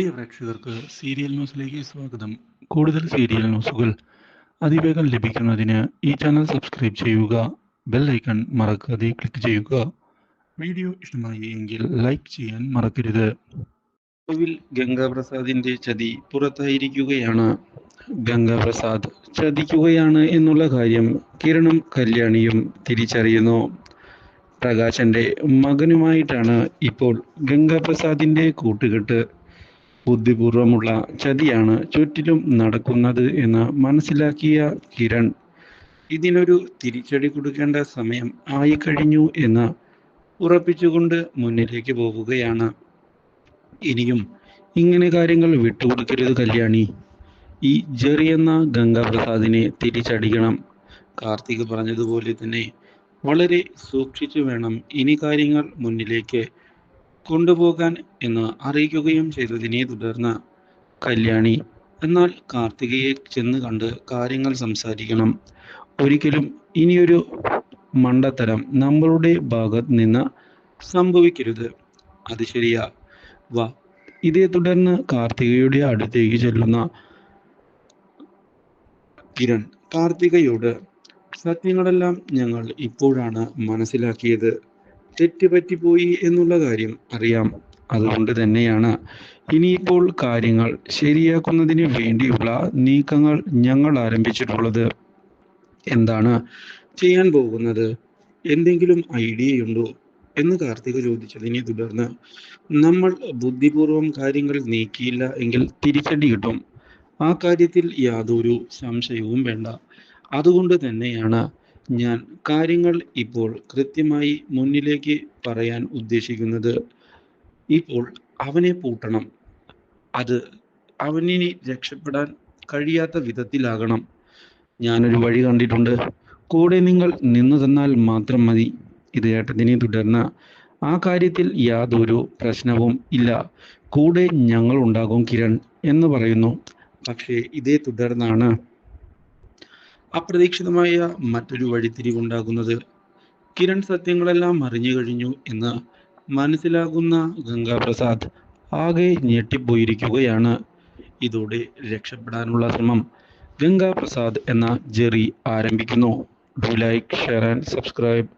പ്രിയ പ്രേക്ഷകർക്ക് സീരിയൽ ന്യൂസിലേക്ക് സ്വാഗതം. കൂടുതൽ സീരിയൽ ന്യൂസുകൾ അതിവേഗം ലഭിക്കുന്നതിന് ഈ ചാനൽ സബ്സ്ക്രൈബ് ചെയ്യുക ബെൽ ഐക്കൺ മറക്കാതെ ക്ലിക്ക് ചെയ്യുക. വീഡിയോ ഇഷ്ടമായി എങ്കിൽ ലൈക്ക് ചെയ്യാൻ മറക്കരുത്. ഒടുവിൽ ഗംഗാപ്രസാദിന്റെ ചതി പുറത്തായിരിക്കുകയാണ്. ഗംഗാപ്രസാദ് ചതിക്കുകയാണ് എന്നുള്ള കാര്യം കിരണും കല്യാണിയും തിരിച്ചറിയുന്നു. പ്രകാശന്റെ മകനുമായിട്ടാണ് ഇപ്പോൾ ഗംഗാപ്രസാദിന്റെ കൂട്ടുകെട്ട്. ബുദ്ധിപൂർവമുള്ള ചതിയാണ് ചുറ്റിലും നടക്കുന്നത് എന്ന് മനസ്സിലാക്കിയ കിരൺ. ഇതിനൊരു തിരിച്ചടി കൊടുക്കേണ്ട സമയം ആയി കഴിഞ്ഞു എന്ന് ഉറപ്പിച്ചുകൊണ്ട് മുന്നിലേക്ക് പോവുകയാണ്. ഇനിയും ഇങ്ങനെ കാര്യങ്ങൾ വിട്ടുകൊടുക്കരുത് കല്യാണി. ഈ ജെറി എന്ന ഗംഗാപ്രസാദിനെ തിരിച്ചടിക്കണം. കാർത്തിക് പറഞ്ഞതുപോലെ തന്നെ വളരെ സൂക്ഷിച്ചു വേണം ഇനി കാര്യങ്ങൾ മുന്നിലേക്ക് കൊണ്ടുപോകാൻ എന്ന് അറിയിക്കുകയും ചെയ്തതിനെ തുടർന്ന് കല്യാണി എന്നാൽ കാർത്തികയെ ചെന്ന് കണ്ട് കാര്യങ്ങൾ സംസാരിക്കണം. ഒരിക്കലും ഇനിയൊരു മണ്ടത്തരം നമ്മളുടെ ഭാഗത്ത് നിന്ന് സംഭവിക്കരുത്. അത് ശരിയാ. വാ. ഇതേ തുടർന്ന് കാർത്തികയുടെ അടുത്തേക്ക് ചെല്ലുന്ന കിരൺ കാർത്തികയോട് സത്യങ്ങളെല്ലാം ഞങ്ങൾ ഇപ്പോഴാണ് മനസ്സിലാക്കിയത്. തെറ്റുപറ്റിപ്പോയി എന്നുള്ള കാര്യം അറിയാം. അതുകൊണ്ട് തന്നെയാണ് ഇനിയിപ്പോൾ കാര്യങ്ങൾ ശരിയാക്കുന്നതിന് വേണ്ടിയുള്ള നീക്കങ്ങൾ ഞങ്ങൾ ആരംഭിച്ചിട്ടുള്ളത്. എന്താണ് ചെയ്യാൻ പോകുന്നത്? എന്തെങ്കിലും ഐഡിയയുണ്ടോ എന്ന് കാർത്തിക ചോദിച്ചതിനെ തുടർന്ന് നമ്മൾ ബുദ്ധിപൂർവം കാര്യങ്ങൾ നീക്കിയില്ല എങ്കിൽ തിരിച്ചടി കിട്ടും. ആ കാര്യത്തിൽ യാതൊരു സംശയവും വേണ്ട. അതുകൊണ്ട് തന്നെയാണ് ഞാൻ കാര്യങ്ങൾ ഇപ്പോൾ കൃത്യമായി മുന്നിലേക്ക് പറയാൻ ഉദ്ദേശിക്കുന്നത് ഇപ്പോൾ അവനെ പൂട്ടണം. അത് അവനിനി രക്ഷപ്പെടാൻ കഴിയാത്ത വിധത്തിലാകണം. ഞാനൊരു വഴി കണ്ടിട്ടുണ്ട്. കൂടെ നിങ്ങൾ നിന്നു തന്നാൽ മാത്രം മതി. ഇത് ഏട്ടത്തിനെ തുടർന്ന് ആ കാര്യത്തിൽ യാതൊരു പ്രശ്നവും ഇല്ല. കൂടെ ഞങ്ങൾ ഉണ്ടാകും കിരൺ എന്ന് പറയുന്നു. പക്ഷേ ഇതേ തുടർന്നാണ് അപ്രതീക്ഷിതമായ മറ്റൊരു വഴിത്തിരിവുണ്ടാകുന്നത് കിരൺ സത്യങ്ങളെല്ലാം അറിഞ്ഞു കഴിഞ്ഞു എന്ന് മനസ്സിലാകുന്ന ഗംഗാപ്രസാദ് ആകെ ഞെട്ടിപ്പോയിരിക്കുകയാണ്. ഇതോടെ രക്ഷപ്പെടാനുള്ള ശ്രമം ഗംഗാപ്രസാദ് എന്ന ജെറി ആരംഭിക്കുന്നു. Do like share and subscribe